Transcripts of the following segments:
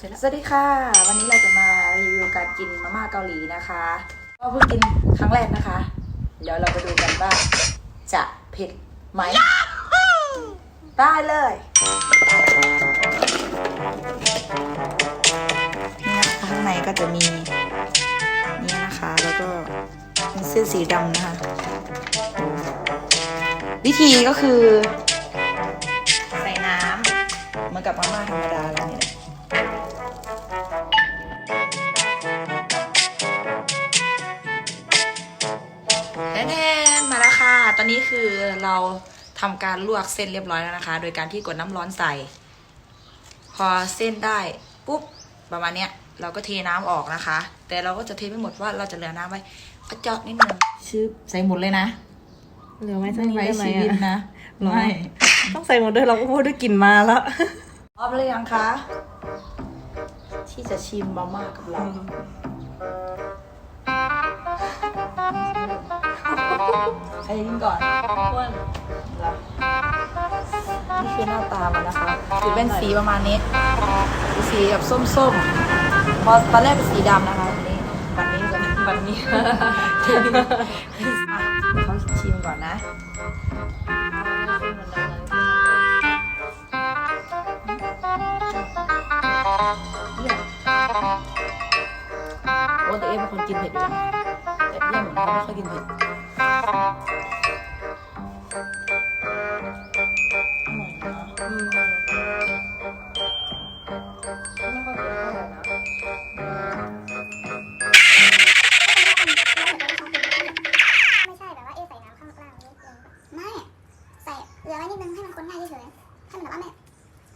เสร็จแล้วสวัสดีค่ะ วันนี้เราจะมารีวิวการกินมาม่าเกาหลีนะคะก็เพิ่งกินครั้งแรกนะคะ เดี๋ยวเราไปดูกันว่าจะเผ็ดไหมได้เลยนี่นะคะข้างในก็จะมีนี่นะคะ แล้วก็มีเส้นสีดำนะคะ วิธีก็คือ ใส่น้ำเหมือนกับมาม่าธรรมดา แล้วนี่แหละแทนๆมาแล้วค่ะ ตอนนี้คือเราทำการลวกเส้นเรียบร้อยแล้วนะคะ โดยการที่กดน้ำร้อนใส่ พอเส้นได้ปุ๊บประมาณเนี้ย เราก็เทน้ำออกนะคะ แต่เราก็จะเทไม่หมดว่าเราจะเหลือน้ำไว้เอาเจาะนิดนึงชื่อใส่หมดเลยนะเหลือไว้สักนิดได้ไหมชีวิตอะนะไม่ต้องใส่หมดด้วยเราก็พูดด้วยกลิ่นมาแล้วพร้อมเลยยังคะที่จะชิมมาม่ากับเรา ใครจะกินก่อนอ้วนเหรอนี่คือหน้าตามันนะคะคือเป็นสีประมาณนี้เป็นสีแบบส้มๆพอตอนแรกเป็นสีดำนะคะทีนี้วันนี้จะเป็นวันนี้อะเดี๋ยวเขาชิมก่อนนะโอ้แต่เอ็มเป็นคนกินเผ็ดอยู่นะแต่เยี่ยมเหมือนเขาไม่ค่อยกินเผ็ด ลือไว้นิดนึงให้มันข้นง่ายเฉยๆให้มันแบบว่าไม่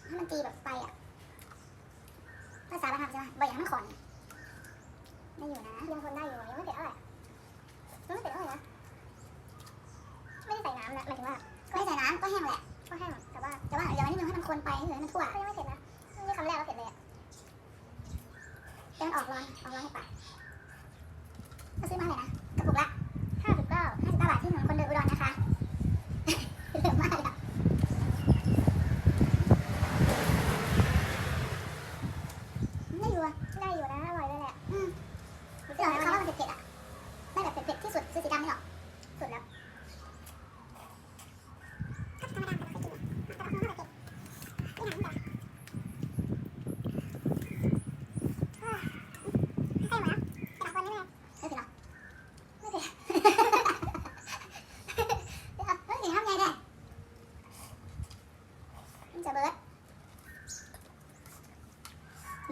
ให้มันตีแบบไปอะ ภาษาบ้านเราใช่ไหมบ่อยางให้มันขอนได้อยู่นะ ยังทนได้อยู่ยังไม่เผ็ดเท่าไหร่ยังไม่เผ็ดเท่าไหร่นะไม่ได้ใส่น้ำนะหมายถึงว่าไม่ได้ใส่น้ำก็แห้งแหละก็แห้งแต่ว่าแต่ว่าเดี๋ยวไว้นิดนึงให้มันคนไปเฉยๆให้มันทั่วก็ยังไม่เผ็ดนะนี่คำแรกก็เผ็ดเลยอะเดี๋ยวมันออกร้อนออกร้อนให้ปากก็ซื้อมาเลยนะกระปุกละห้าสิบเก้าห้าสิบเก้าบาทที่ถนนคนเดินอุดรนะคะ เร็วมากเลยอะได้อยู่อะได้อยู่นะ อร่อยเลยแหละ อืมเดี๋ยวเขาว่ามันเผ็ดๆอะได้แบบเผ็ดๆที่สุดคือสีดำนี่หรอกสุดแล้วใช่ไหมแต่ละคนนี่แหละเฮ้ยเผ็ดเหรอ ไม่เผ็ดเดี๋ยวเฮ้ยทำไงได้มันจะเบิร์ด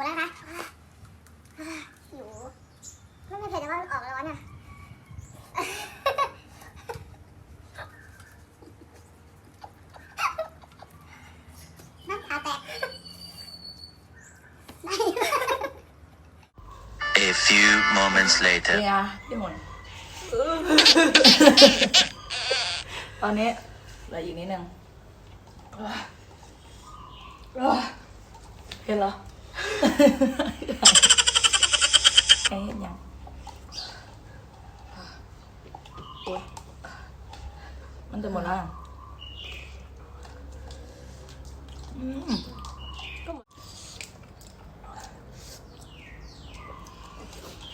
หมดแล้วคะอ่าหิวไม่ไม่เผ็ดแต่ว่าออกร้อนอะน้ำตาแตกได้ A few moments later. เนี่ยพี่หมุนตอนนี้เหลืออีกนิดนึงเห็นเหรอใคร เห็นยังโอ๊ยมันจะหมดแล้วอะอืม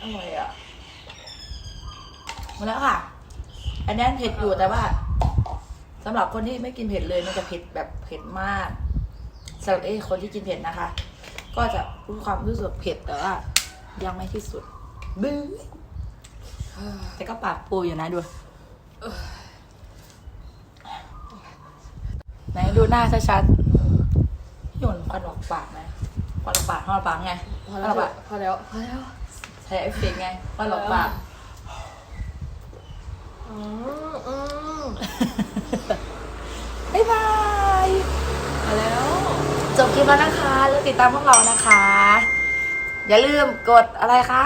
อร่อยอะหมดแล้วค่ะ อันนี้เผ็ดอยู่แต่ว่าสำหรับคนที่ไม่กินเผ็ดเลยมันจะเผ็ดแบบเผ็ดมากสำหรับเอ้คนที่กินเผ็ดนะคะ ก็จะรู้ความรู้สึกเผ็ดแต่ว่ายังไม่ที่สุดบื้อแต่ก็ปากปูอยู่นะดูไหนดูหน้าชัดๆพี่หยนควันออกปากไหมควันออกปากควันออกปากไงพอแล้วควันออกปากพอแล้วพอแล้วใช้เอฟเฟกต์ไงควันออกปากอืมอืมบ๊ายบายพอแล้ว จบคลิปแล้วนะคะแล้วติดตามพวกเรานะคะ อย่าลืมกดอะไรคะ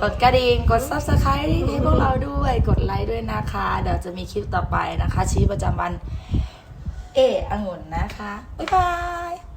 กดกระดิ่งกด subscribe ให้พวกเราด้วยกดไลค์ด้วยนะคะ เดี๋ยวจะมีคลิปต่อไปนะคะ ชีวิตประจำวันเอองุ่นนะคะ บ๊ายบาย